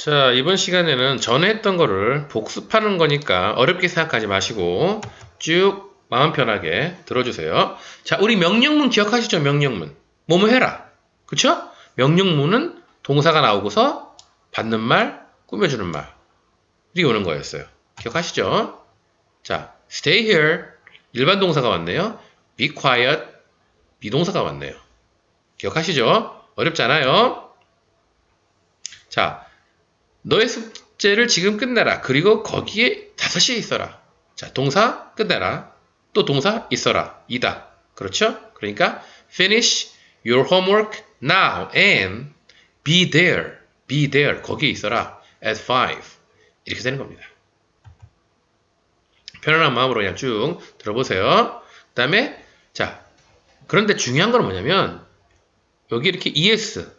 자, 이번 시간에는 전에 했던 거를 복습하는 거니까 어렵게 생각하지 마시고 쭉 마음 편하게 들어주세요. 자, 우리 명령문 기억하시죠? 명령문. 뭐뭐 해라. 그쵸? 명령문은 동사가 나오고서 받는 말, 꾸며주는 말이 오는 거였어요. 기억하시죠? 자, stay here. 일반 동사가 왔네요. be quiet. 비동사가 왔네요. 기억하시죠? 어렵지 않아요? 자, 너의 숙제를 지금 끝내라. 그리고 거기에 5시에 있어라. 자, 동사 끝내라. 또 동사 있어라. 이다. 그렇죠? 그러니까 finish your homework now and be there. be there. 거기에 있어라. at 5. 이렇게 되는 겁니다. 편안한 마음으로 그냥 쭉 들어보세요. 그 다음에 자, 그런데 중요한 건 뭐냐면 여기 이렇게 es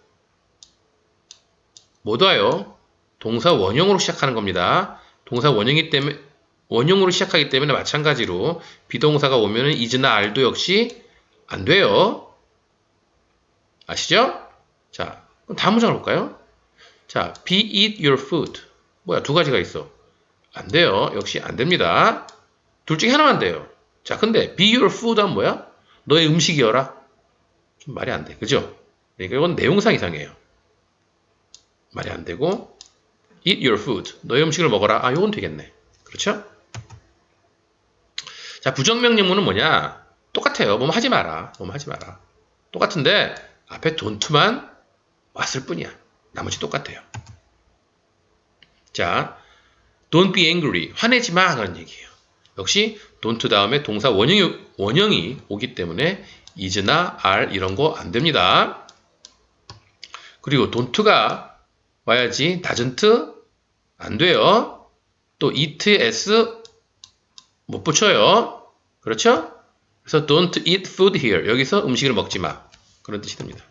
못 와요. 동사 원형으로 시작하는 겁니다. 동사 원형이기 때문에 원형으로 시작하기 때문에 마찬가지로 비동사가 오면은 is나 are도 역시 안 돼요. 아시죠? 자, 그럼 다음 문장을 볼까요? 자, be eat your food. 뭐야, 두 가지가 있어. 안 돼요. 역시 안 됩니다. 둘 중에 하나만 돼요. 자, 근데 be your food 하면 뭐야? 너의 음식이여라. 좀 말이 안 돼. 그죠? 그러니까 이건 내용상 이상해요. 말이 안 되고 eat your food. 너의 음식을 먹어라. 아, 이건 되겠네. 그렇죠? 자, 부정명령문은 뭐냐? 똑같아요. 뭐뭐 하지 마라. 뭐뭐 하지 마라. 똑같은데 앞에 don't만 왔을 뿐이야. 나머지 똑같아요. 자, don't be angry. 화내지 마. 그런 얘기예요. 역시 don't 다음에 동사 원형이, 원형이 오기 때문에 is나 are 이런 거 안 됩니다. 그리고 don't가 와야지 doesn't 안 돼요. 또 eat s 못 붙여요. 그렇죠? 그래서 don't eat food here. 여기서 음식을 먹지 마. 그런 뜻이 됩니다.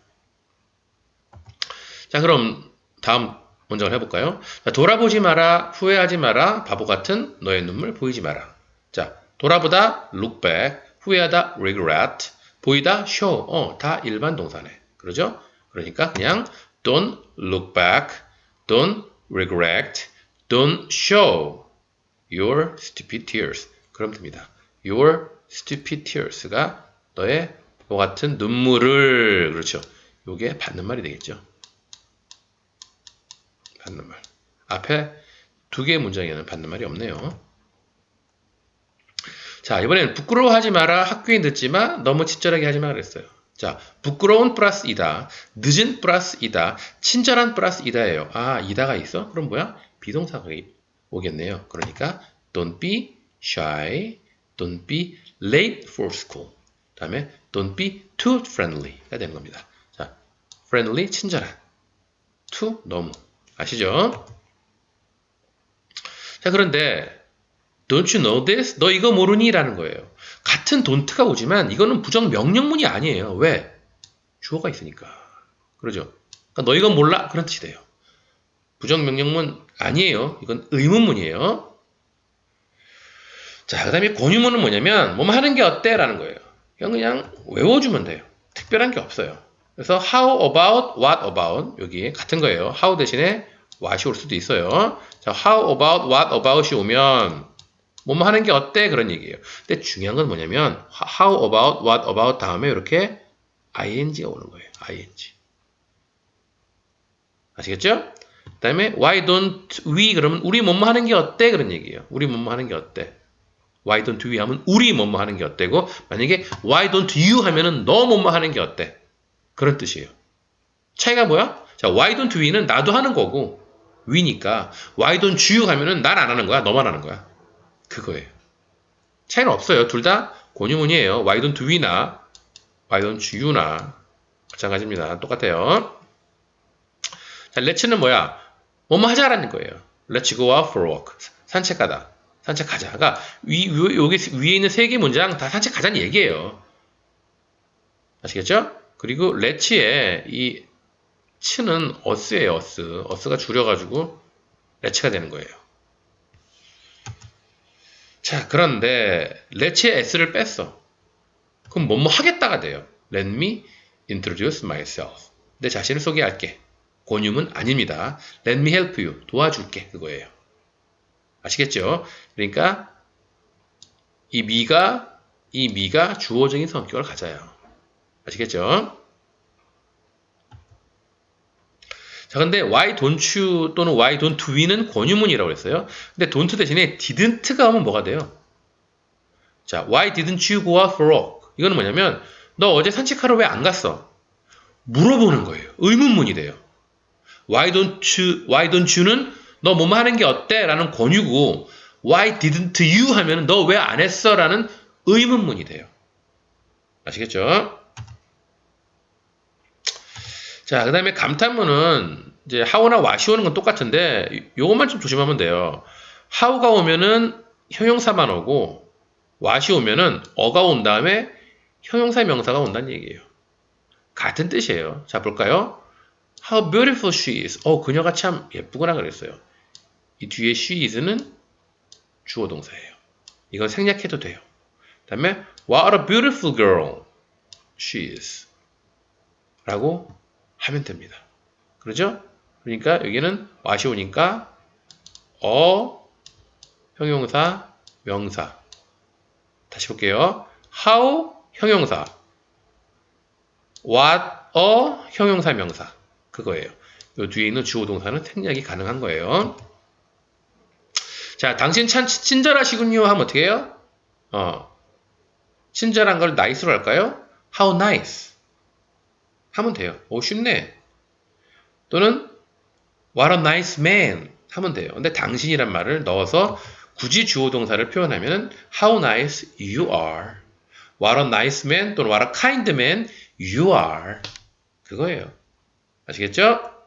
자, 그럼 다음 문장을 해볼까요? 자, 돌아보지 마라, 후회하지 마라, 바보 같은 너의 눈물 보이지 마라. 자, 돌아보다 look back, 후회하다 regret, 보이다 show. 어, 다 일반 동사네. 그러죠? 그러니까 그냥 don't look back, don't regret, don't show your stupid tears. 그럼 됩니다. your stupid tears가 너의 바보 같은 눈물을 그렇죠. 요게 받는 말이 되겠죠. 받는 말. 앞에 두 개의 문장에는 받는 말이 없네요. 자, 이번엔 부끄러워하지 마라. 학교에 늦지마. 너무 친절하게 하지 마. 그랬어요. 자, 부끄러운 플러스 이다. 늦은 플러스 이다. 친절한 플러스 이다예요. 아, 이다가 있어? 그럼 뭐야? 비동사가 오겠네요. 그러니까 don't be shy, don't be late for school. 다음에 don't be too friendly가 되는 겁니다. 자, friendly 친절한. too 너무. 아시죠? 자, 그런데 Don't you know this? 너 이거 모르니? 라는 거예요. 같은 don't가 오지만 이거는 부정 명령문이 아니에요. 왜? 주어가 있으니까. 그러죠? 그러니까 너 이거 몰라? 그런 뜻이 돼요. 부정 명령문 아니에요. 이건 의문문이에요. 자, 그 다음에 권유문은 뭐냐면 뭐뭐 하는 게 어때? 라는 거예요. 그냥 그냥 외워주면 돼요. 특별한 게 없어요. 그래서 how about, what about 여기 같은 거예요. how 대신에 what이 올 수도 있어요. 자, how about, what about이 오면 뭐뭐 하는 게 어때? 그런 얘기예요. 근데 중요한 건 뭐냐면 how about, what about 다음에 이렇게 ing가 오는 거예요. ing. 아시겠죠? 그 다음에 why don't we 그러면 우리 뭐뭐 하는 게 어때? 그런 얘기예요. 우리 뭐뭐 하는 게 어때? why don't we 하면 우리 뭐뭐 하는 게 어때고 만약에 why don't you 하면은 너 뭐뭐 하는 게 어때? 그런 뜻이에요. 차이가 뭐야? 자, why don't we는 나도 하는 거고 we니까 why don't you 하면은 난 안 하는 거야. 너만 하는 거야. 그거예요. 차이는 없어요. 둘 다 권유문이에요. why don't we나 why don't you나 마찬가지입니다. 똑같아요. 자, let's는 뭐야? 뭐뭐 하자라는 거예요. Let's go out for a walk. 산책 가다. 산책 가자. 그러니까 위, 위, 여기 위에 있는 세 개 문장 다 산책 가자는 얘기예요. 아시겠죠? 그리고 let's의 이 츠는 어스예요. 어스. 어스가 줄여가지고 let's가 되는 거예요. 자, 그런데 let's의 s를 뺐어. 그럼 뭐뭐 하겠다가 돼요. Let me introduce myself. 내 자신을 소개할게. 권유문 아닙니다. Let me help you. 도와줄게. 그거예요. 아시겠죠? 그러니까 이 미가 이 미가 주어적인 성격을 가져요. 아시겠죠? 자, 근데 why don't you 또는 why don't we는 권유문이라고 했어요. 근데 don't 대신에 didn't가 오면 뭐가 돼요? 자, why didn't you go out for walk? 이거는 뭐냐면 너 어제 산책하러 왜 안 갔어? 물어보는 거예요. 의문문이 돼요. Why don't you, why don't you는 너 뭐뭐 하는 게 어때? 라는 권유고 Why didn't you 하면 너 왜 안 했어? 라는 의문문이 돼요. 아시겠죠? 자, 그 다음에 감탄문은 이제 how나 what이 오는 건 똑같은데 요것만 좀 조심하면 돼요. how가 오면은 형용사만 오고 what이 오면은 어가 온 다음에 형용사 명사가 온다는 얘기예요. 같은 뜻이에요. 자, 볼까요? How beautiful she is. 어, 그녀가 참 예쁘구나 그랬어요. 이 뒤에 she is는 주어 동사예요. 이건 생략해도 돼요. 그 다음에 What a beautiful girl she is. 라고 하면 됩니다. 그러죠? 그러니까 여기는 what이 오니까 어, 형용사, 명사. 다시 볼게요. How, 형용사. what, a, 형용사, 명사. 그거예요. 요 뒤에 있는 주어 동사는 생략이 가능한 거예요. 자, 당신 참 친절하시군요. 하면 어떻게 해요? 어, 친절한 걸 nice로 할까요? How nice. 하면 돼요. 오, 쉽네. 또는 What a nice man. 하면 돼요. 근데 당신이란 말을 넣어서 굳이 주어 동사를 표현하면 How nice you are. What a nice man 또는 What a kind man you are. 그거예요. 아시겠죠?